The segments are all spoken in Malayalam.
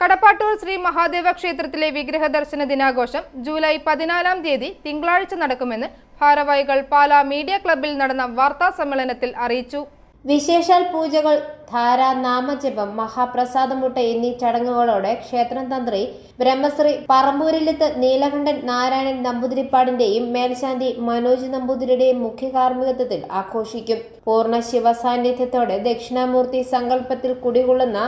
കടപ്പാട്ടൂർ ശ്രീ മഹാദേവ ക്ഷേത്രത്തിലെ വിഗ്രഹ ദർശന ദിനാഘോഷം ജൂലൈ പതിനാലാം തീയതി തിങ്കളാഴ്ച നടക്കുമെന്ന് ഭാരവാഹികൾ പാലാ മീഡിയ ക്ലബിൽ നടന്ന വാർത്താ സമ്മേളനത്തിൽ അറിയിച്ചു. വിശേഷാൽ പൂജകൾ ധാര നാമജപം മഹാപ്രസാദമുട്ട എന്നീ ചടങ്ങുകളോടെ ക്ഷേത്രം തന്ത്രി ബ്രഹ്മശ്രീ പറമ്പൂരിലെത്ത് നീലകണ്ഠൻ നാരായണൻ നമ്പൂതിരിപ്പാടിന്റെയും മേൽശാന്തി മനോജ് നമ്പൂതിരിയുടെയും മുഖ്യ കാർമ്മികത്വത്തിൽ ആഘോഷിക്കും. പൂർണ ശിവസാന്നിധ്യത്തോടെ ദക്ഷിണാമൂർത്തി സങ്കല്പത്തിൽ കുടികൊള്ളുന്ന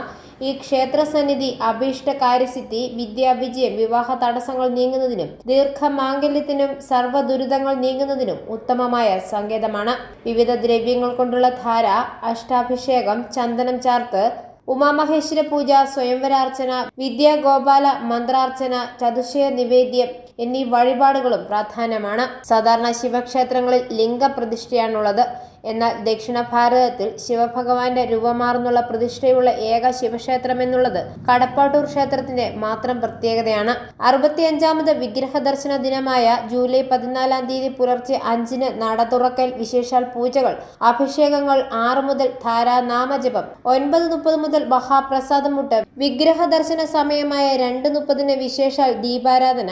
ഈ ക്ഷേത്ര സന്നിധി അഭീഷ്ട കാര്യസിദ്ധി വിദ്യാവിജയം വിവാഹ തടസ്സങ്ങൾ നീങ്ങുന്നതിനും ദീർഘമാംഗല്യത്തിനും സർവ ദുരിതങ്ങൾ നീങ്ങുന്നതിനും ഉത്തമമായ സങ്കേതമാണ്. വിവിധ ദ്രവ്യങ്ങൾ കൊണ്ടുള്ള ധാര അഷ്ടാഭിഷേകം ചന്ദനം ചാർത്ത് ഉമാമഹേശ്വര പൂജ സ്വയംവരാർച്ചന വിദ്യാഗോപാല മന്ത്രാർച്ചന ചതുശയ നിവേദ്യം എന്നീ വഴിപാടുകളും പ്രാധാന്യമാണ്. സാധാരണ ശിവക്ഷേത്രങ്ങളിൽ ലിംഗപ്രതിഷ്ഠയാണുള്ളത്. എന്നാൽ ദക്ഷിണ ഭാരതത്തിൽ ശിവഭഗവാന്റെ രൂപമാർന്നുള്ള പ്രതിഷ്ഠയുള്ള ഏക ശിവക്ഷേത്രം എന്നുള്ളത് കടപ്പാട്ടൂർ ക്ഷേത്രത്തിന്റെ മാത്രം പ്രത്യേകതയാണ്. അറുപത്തിയഞ്ചാമത് വിഗ്രഹ ദർശന ദിനമായ ജൂലൈ പതിനാലാം തീയതി പുലർച്ചെ അഞ്ചിന് നട തുറക്കൽ വിശേഷാൽ പൂജകൾ അഭിഷേകങ്ങൾ ആറ് മുതൽ ധാരാ നാമജപം ഒൻപത് മുപ്പത് മുതൽ മഹാപ്രസാദം മുട്ട് വിഗ്രഹ ദർശന സമയമായ രണ്ട് മുപ്പതിന് വിശേഷാൽ ദീപാരാധന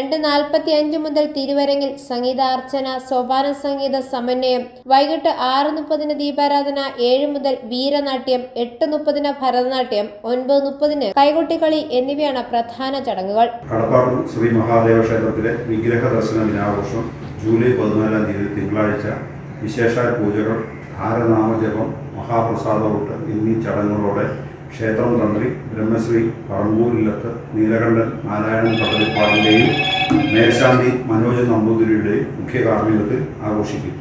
രണ്ട് നാൽപ്പത്തി അഞ്ച് മുതൽ തിരുവരങ്ങിൽ സംഗീതാർച്ചന സോപാന സംഗീത സമന്വയം വൈകിട്ട് ആറ് മുപ്പതിന് ദീപാരാധന ഏഴ് മുതൽ വീരനാട്യം എട്ട് മുപ്പതിന് ഭരതനാട്യം ഒൻപത് മുപ്പതിന് കൈകൊട്ടിക്കളി എന്നിവയാണ് പ്രധാന ചടങ്ങുകൾ. ശ്രീ മഹാദേവ ക്ഷേത്രത്തിലെ വിഗ്രഹ ദർശന ദിനാഘോഷം ജൂലൈ പതിനാലാം തീയതി തിങ്കളാഴ്ച വിശേഷാൽ പൂജകൾ ഹാരനാമജപം മഹാപ്രസാദ ഊട്ട് എന്നീ ചടങ്ങുകളോടെ ക്ഷേത്രം തന്ത്രി ബ്രഹ്മശ്രീ പറമ്പൂരിലത്ത് നീലകണ്ഠൻ നാരായണൻ കടലിപ്പാടിന്റെയും മേൽശാന്തി മനോജ് നമ്പൂതിരിയുടെയും മുഖ്യ കാർമ്മികത്തിൽ ആഘോഷിക്കും.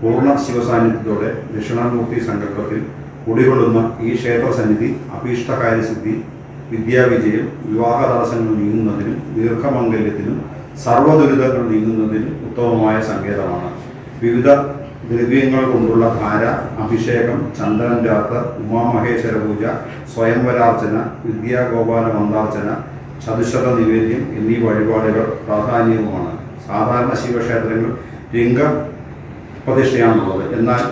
പൂർണ ശിവസാന്നിധ്യത്തോടെ ദക്ഷിണാമൂർത്തി സങ്കല്പത്തിൽ കുടികൊള്ളുന്ന ഈ ക്ഷേത്ര സന്നിധി അഭീഷ്ടകാര്യസിദ്ധി വിദ്യാവിജയം വിവാഹ തടസ്സങ്ങൾ നീങ്ങുന്നതിനും ദീർഘമംഗല്യത്തിനും സർവദുരിതങ്ങൾ നീങ്ങുന്നതിനും ഉത്തമമായ സങ്കേതമാണ്. വിവിധ ദ്രവ്യങ്ങൾ കൊണ്ടുള്ള ധാര അഭിഷേകം ചന്ദനം രാത്ര ഉമാമഹേശ്വര പൂജ സ്വയംവരാർച്ചന വിദ്യാഗോപാല മന്ദാർച്ചന ചതുശത നിവേദ്യം എന്നീ വഴിപാടുകൾ പ്രാധാന്യവുമാണ്. സാധാരണ ശിവക്ഷേത്രങ്ങൾ ലിംഗ പ്രതിഷ്ഠയാണുള്ളത്. എന്നാൽ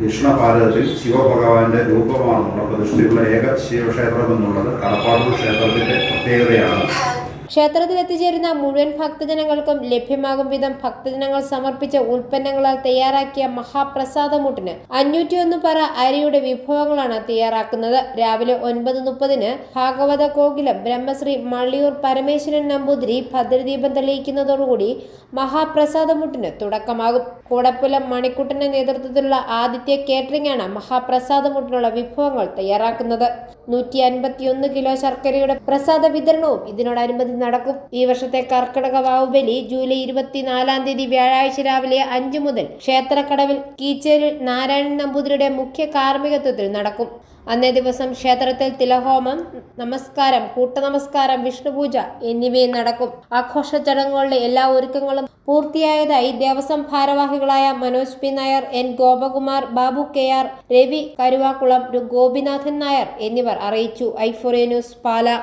ദക്ഷിണ ഭാരതത്തിൽ ശിവഭഗവാന്റെ രൂപമാണെന്നുള്ള പ്രതിഷ്ഠയുള്ള ഏക ശിവക്ഷേത്രം എന്നുള്ളത് കടപ്പാടൂർ ക്ഷേത്രത്തിന്റെ പ്രത്യേകതയാണ്. ക്ഷേത്രത്തിൽ എത്തിച്ചേരുന്ന മുഴുവൻ ഭക്തജനങ്ങൾക്കും ലഭ്യമാകും വിധം ഭക്തജനങ്ങൾ സമർപ്പിച്ച ഉൽപ്പന്നങ്ങളാൽ തയ്യാറാക്കിയ മഹാപ്രസാദമൂട്ടിന് അഞ്ഞൂറ്റി ഒന്ന് പറ അരിയുടെ വിഭവങ്ങളാണ് തയ്യാറാക്കുന്നത്. രാവിലെ ഒൻപത് മുപ്പതിന് ഭാഗവത കോകിലം ബ്രഹ്മശ്രീ മള്ളിയൂർ പരമേശ്വരൻ നമ്പൂതിരി ഭദ്രദീപം തെളിയിക്കുന്നതോടുകൂടി മഹാപ്രസാദമൂട്ടിന് തുടക്കമാകും. കൂടപ്പുലം മണിക്കുട്ടന്റെ നേതൃത്വത്തിലുള്ള ആദിത്യ കേറ്ററിംഗ് ആണ് മഹാപ്രസാദമുട്ടിനുള്ള വിഭവങ്ങൾ തയ്യാറാക്കുന്നത്. നൂറ്റി അൻപത്തിയൊന്ന് കിലോ ശർക്കരയുടെ പ്രസാദ വിതരണവും ഇതിനോടനുബന്ധിച്ച് നടക്കും. ഈ വർഷത്തെ കർക്കിടക വാവുബലി ജൂലൈ ഇരുപത്തിനാലാം തീയതി വ്യാഴാഴ്ച രാവിലെ അഞ്ചു മുതൽ ക്ഷേത്രക്കടവിൽ കീച്ചേരിൽ നാരായണൻ നമ്പൂതിരിയുടെ മുഖ്യ കാർമ്മികത്വത്തിൽ നടക്കും. അന്നേ ദിവസം ക്ഷേത്രത്തിൽ തിലഹോമം നമസ്കാരം കൂട്ടനമസ്കാരം വിഷ്ണുപൂജ എന്നിവയും നടക്കും. ആഘോഷ ചടങ്ങുകളുടെ എല്ലാ ഒരുക്കങ്ങളും പൂർത്തിയായതായി ദേവസ്വം ഭാരവാഹികളായ Manoj P Nair N Gopakumar Babu K R Ravi Karuvakkulam Gopinathan Nair എന്നിവർ അറിയിച്ചു. ഐഫോറിയ ന്യൂസ് പാല.